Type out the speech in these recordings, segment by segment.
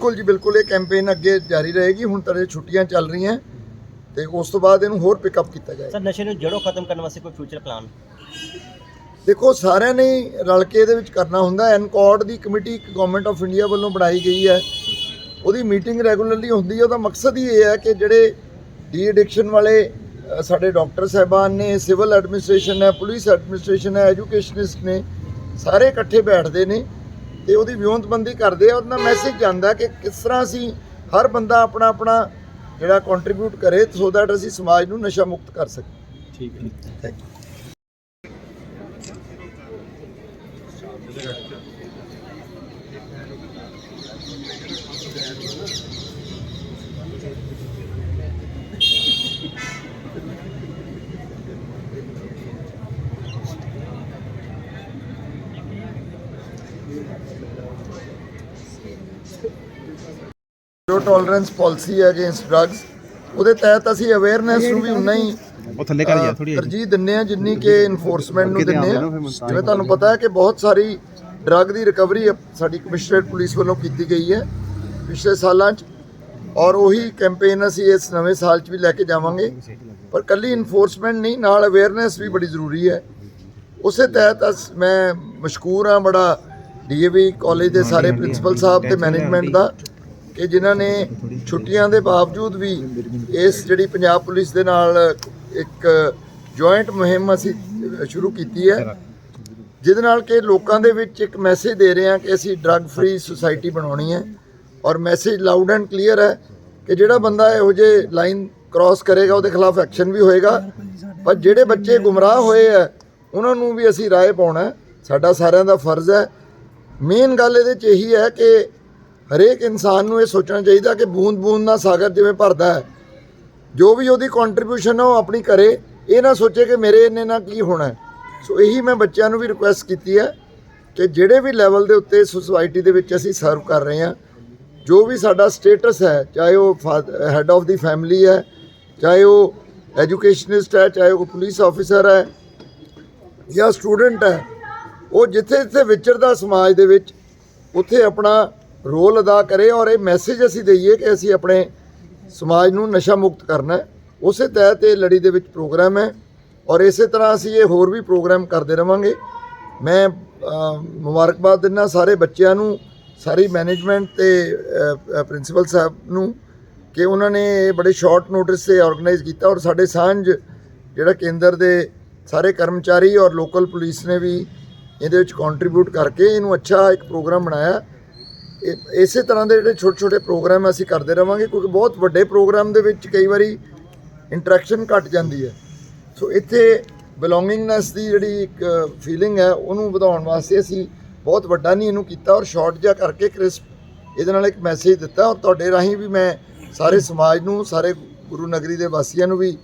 ਬਿਲਕੁਲ ਜੀ ਬਿਲਕੁਲ ਇਹ ਕੈਂਪੇਨ ਅੱਗੇ ਜਾਰੀ ਰਹੇਗੀ ਹੁਣ ਤਾਂ ਇਹ ਛੁੱਟੀਆਂ ਚੱਲ ਰਹੀਆਂ ਤੇ ਉਸ ਤੋਂ ਬਾਅਦ ਇਹਨੂੰ ਹੋਰ ਪਿਕਅਪ ਕੀਤਾ ਜਾਏਗਾ। ਸਰ ਨਸ਼ੇ ਨੂੰ ਜੜੋਂ ਖਤਮ ਕਰਨ ਵਾਸਤੇ ਕੋਈ ਫਿਊਚਰ ਪਲਾਨ ਦੇਖੋ ਸਾਰਿਆਂ ਨੇ ਰਲ ਕੇ ਇਹਦੇ ਵਿੱਚ ਕਰਨਾ ਹੁੰਦਾ। ਐਨਕੋਡ ਦੀ ਕਮੇਟੀ ਇੱਕ ਗਵਰਨਮੈਂਟ ਆਫ ਇੰਡੀਆ ਵੱਲੋਂ ਬਣਾਈ ਗਈ ਹੈ। ਉਹਦੀ ਮੀਟਿੰਗ ਰੈਗੂਲਰਲੀ ਹੁੰਦੀ ਹੈ। ਉਹਦਾ ਮਕਸਦ ਹੀ ਇਹ ਹੈ ਕਿ ਜਿਹੜੇ ਡੀ ਐਡਿਕਸ਼ਨ ਵਾਲੇ ਸਾਡੇ ਡਾਕਟਰ ਸਾਹਿਬਾਨ ਨੇ ਸਿਵਲ ਐਡਮਿਨਿਸਟ੍ਰੇਸ਼ਨ ਹੈ ਪੁਲਿਸ ਐਡਮਿਨਿਸਟ੍ਰੇਸ਼ਨ ਹੈ ਐਜੂਕੇਸ਼ਨਿਸਟ ਨੇ ਸਾਰੇ ਇਕੱਠੇ ਬੈਠਦੇ ਨੇ। ਤੇ ਉਹਦੀ ਵਿਉਂਤਬੰਦੀ ਕਰਦੇ ਆ ਉਹਦਾ ਮੈਸੇਜ ਜਾਂਦਾ ਕਿ ਕਿਸ ਤਰ੍ਹਾਂ ਅਸੀਂ ਹਰ ਬੰਦਾ ਆਪਣਾ ਆਪਣਾ ਜਿਹੜਾ ਕੰਟਰੀਬਿਊਟ ਕਰੇ ਸੋ ਦੈਟ ਅਸੀਂ ਸਮਾਜ ਨੂੰ ਨਸ਼ਾ ਮੁਕਤ ਕਰ ਸਕੀਏ। ਠੀਕ ਹੈ। ਥੈਂਕ ਯੂ ਜੋ ਟੋਲਰੈਂਸ ਪਾਲਿਸੀ ਹੈ ਅਗੇਂਸਟ ਡਰੱਗਸ ਉਹਦੇ ਤਹਿਤ ਅਸੀਂ ਅਵੇਅਰਨੈਸ ਨੂੰ ਵੀ ਉਨਾ ਹੀ ਉਹ ਥੱਲੇ ਕਰ ਜਾ ਥੋੜੀ ਤਰਜੀਹ ਦਿੰਨੇ ਆ ਜਿੰਨੀ ਕਿ ਇਨਫੋਰਸਮੈਂਟ ਨੂੰ ਦਿੰਨੇ ਆ ਜਿਵੇਂ ਤੁਹਾਨੂੰ ਪਤਾ ਹੈ ਕਿ ਬਹੁਤ ਸਾਰੀ ਡਰੱਗ ਦੀ ਰਿਕਵਰੀ ਸਾਡੀ ਕਮਿਸ਼ਨਰੇਟ ਪੁਲਿਸ ਵੱਲੋਂ ਕੀਤੀ ਗਈ ਹੈ ਪਿਛਲੇ ਸਾਲਾਂ 'ਚ ਔਰ ਉਹੀ ਕੈਂਪੇਨ ਅਸੀਂ ਇਸ ਨਵੇਂ ਸਾਲ 'ਚ ਵੀ ਲੈ ਕੇ ਜਾਵਾਂਗੇ। ਪਰ ਕੱਲੀ ਇਨਫੋਰਸਮੈਂਟ ਨਹੀਂ ਨਾਲ ਅਵੇਅਰਨੈਸ ਵੀ ਬੜੀ ਜ਼ਰੂਰੀ ਹੈ। ਉਸੇ ਤਹਿਤ ਮੈਂ ਮਸ਼ਕੂਰ ਹਾਂ ਬੜਾ ਡੀਏਵੀ ਕਾਲਜ ਦੇ ਸਾਰੇ ਪ੍ਰਿੰਸੀਪਲ ਸਾਹਿਬ ਤੇ ਮੈਨੇਜਮੈਂਟ ਦਾ। ਕਿ ਜਿਨ੍ਹਾਂ ਨੇ ਛੁੱਟੀਆਂ ਦੇ ਬਾਵਜੂਦ ਵੀ ਇਸ ਜਿਹੜੀ ਪੰਜਾਬ ਪੁਲਿਸ ਦੇ ਨਾਲ ਇੱਕ ਜੁਆਇੰਟ ਮੁਹਿੰਮ ਅਸੀਂ ਸ਼ੁਰੂ ਕੀਤੀ ਹੈ, ਜਿਹਦੇ ਨਾਲ ਕਿ ਲੋਕਾਂ ਦੇ ਵਿੱਚ ਇੱਕ ਮੈਸੇਜ ਦੇ ਰਹੇ ਹਾਂ ਕਿ ਅਸੀਂ ਡਰੱਗ ਫ੍ਰੀ ਸੁਸਾਇਟੀ ਬਣਾਉਣੀ ਹੈ ਔਰ ਮੈਸੇਜ ਲਾਊਡ ਐਂਡ ਕਲੀਅਰ ਹੈ ਕਿ ਜਿਹੜਾ ਬੰਦਾ ਇਹੋ ਜਿਹੇ ਲਾਈਨ ਕ੍ਰਾਸ ਕਰੇਗਾ, ਉਹਦੇ ਖਿਲਾਫ ਐਕਸ਼ਨ ਵੀ ਹੋਏਗਾ। ਪਰ ਜਿਹੜੇ ਬੱਚੇ ਗੁੰਮਰਾਹ ਹੋਏ ਆ ਉਹਨਾਂ ਨੂੰ ਵੀ ਅਸੀਂ ਰਾਏ ਪਾਉਣਾ ਸਾਡਾ ਸਾਰਿਆਂ ਦਾ ਫਰਜ਼ ਹੈ। ਮੇਨ ਗੱਲ ਇਹਦੇ 'ਚ ਇਹੀ ਹੈ ਕਿ ਹਰੇਕ ਇਨਸਾਨ ਨੂੰ ਇਹ ਸੋਚਣਾ ਚਾਹੀਦਾ ਕਿ ਬੂੰਦ ਬੂੰਦ ਨਾਲ ਸਾਗਰ ਜਿਵੇਂ ਭਰਦਾ ਹੈ। ਜੋ ਵੀ ਉਹਦੀ ਕੰਟਰੀਬਿਊਸ਼ਨ ਹੈ ਉਹ ਆਪਣੀ ਕਰੇ, ਇਹ ਨਾ ਸੋਚੇ ਕਿ ਮੇਰੇ ਇੰਨੇ ਨਾਲ ਕੀ ਹੋਣਾ ਸੋ ਇਹੀ ਮੈਂ ਬੱਚਿਆਂ ਨੂੰ ਵੀ ਰਿਕੁਐਸਟ ਕੀਤੀ ਹੈ ਕਿ ਜਿਹੜੇ ਵੀ ਲੈਵਲ ਦੇ ਉੱਤੇ ਸੁਸਾਇਟੀ ਦੇ ਵਿੱਚ ਅਸੀਂ ਸਰਵ ਕਰ ਰਹੇ ਹਾਂ, ਜੋ ਵੀ ਸਾਡਾ ਸਟੇਟਸ ਹੈ, ਚਾਹੇ ਉਹ ਹੈੱਡ ਆਫ ਦੀ ਫੈਮਿਲੀ ਹੈ, ਚਾਹੇ ਉਹ ਐਜੂਕੇਸ਼ਨਿਸਟ ਹੈ, ਚਾਹੇ ਉਹ ਪੁਲਿਸ ਆਫੀਸਰ ਹੈ ਜਾਂ ਸਟੂਡੈਂਟ ਹੈ, ਉਹ ਜਿੱਥੇ ਜਿੱਥੇ ਵਿਚਰਦਾ ਸਮਾਜ ਦੇ ਵਿੱਚ, ਉੱਥੇ ਆਪਣਾ ਰੋਲ ਅਦਾ ਕਰੇ ਔਰ ਇਹ ਮੈਸੇਜ ਅਸੀਂ ਦਈਏ ਕਿ ਅਸੀਂ ਆਪਣੇ ਸਮਾਜ ਨੂੰ ਨਸ਼ਾ ਮੁਕਤ ਕਰਨਾ ਹੈ। ਉਸੇ ਤਹਿਤ ਇਹ ਲੜੀ ਦੇ ਵਿੱਚ ਪ੍ਰੋਗਰਾਮ ਹੈ ਔਰ ਇਸੇ ਤਰ੍ਹਾਂ ਅਸੀਂ ਇਹ ਹੋਰ ਵੀ ਪ੍ਰੋਗਰਾਮ ਕਰਦੇ ਰਵਾਂਗੇ। ਮੈਂ ਮੁਬਾਰਕਬਾਦ ਦਿੰਦਾ ਸਾਰੇ ਬੱਚਿਆਂ ਨੂੰ, ਸਾਰੀ ਮੈਨੇਜਮੈਂਟ ਤੇ ਪ੍ਰਿੰਸੀਪਲ ਸਾਹਿਬ ਨੂੰ ਕਿ ਉਹਨਾਂ ਨੇ ਇਹ ਬੜੇ ਸ਼ਾਰਟ ਨੋਟਿਸ ਤੇ ਆਰਗੇਨਾਈਜ਼ ਕੀਤਾ ਔਰ ਸਾਡੇ ਸਾਂਝ, ਜਿਹੜਾ ਕੇਂਦਰ ਦੇ ਸਾਰੇ ਕਰਮਚਾਰੀ ਔਰ ਲੋਕਲ ਪੁਲਿਸ ਨੇ ਵੀ ਇਹਦੇ ਵਿੱਚ ਕੰਟਰੀਬਿਊਟ ਕਰਕੇ ਇਹਨੂੰ ਅੱਛਾ ਇੱਕ ਪ੍ਰੋਗਰਾਮ ਬਣਾਇਆ। ਇਸੇ ਤਰ੍ਹਾਂ ਦੇ ਜਿਹੜੇ ਛੋਟੇ ਛੋਟੇ ਪ੍ਰੋਗਰਾਮ ਅਸੀਂ ਕਰਦੇ ਰਵਾਂਗੇ, ਕਿਉਂਕਿ ਬਹੁਤ ਵੱਡੇ ਪ੍ਰੋਗਰਾਮ ਦੇ ਵਿੱਚ ਕਈ ਵਾਰੀ ਇੰਟਰੈਕਸ਼ਨ ਘਟ ਜਾਂਦੀ ਹੈ। ਸੋ ਇੱਥੇ ਬਿਲੋਂਗਿੰਗਨੈਸ ਦੀ ਜਿਹੜੀ ਇੱਕ ਫੀਲਿੰਗ ਹੈ, ਉਹਨੂੰ ਵਧਾਉਣ ਵਾਸਤੇ ਅਸੀਂ ਬਹੁਤ ਵੱਡਾ ਨਹੀਂ ਇਹਨੂੰ ਕੀਤਾ ਔਰ ਸ਼ਾਰਟ ਜਿਹਾ ਕਰਕੇ ਕ੍ਰਿਸਪ ਇਹਦੇ ਨਾਲ ਇੱਕ ਮੈਸੇਜ ਦਿੱਤਾ। ਔਰ ਤੁਹਾਡੇ ਰਾਹੀਂ ਵੀ ਮੈਂ ਸਾਰੇ ਸਮਾਜ ਨੂੰ, ਸਾਰੇ ਗੁਰੂ ਨਗਰੀ ਦੇ ਵਾਸੀਆਂ ਨੂੰ ਵੀ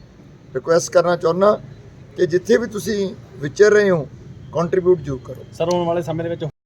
ਰਿਕੁਐਸਟ ਕਰਨਾ ਚਾਹੁੰਦਾ ਕਿ ਜਿੱਥੇ ਵੀ ਤੁਸੀਂ ਵਿਚਰ ਰਹੇ ਹੋ ਕੰਟਰੀਬਿਊਟ ਜ਼ਰੂਰ ਕਰੋ। ਸਰ ਆਉਣ ਵਾਲੇ ਸਮੇਂ ਦੇ ਵਿੱਚ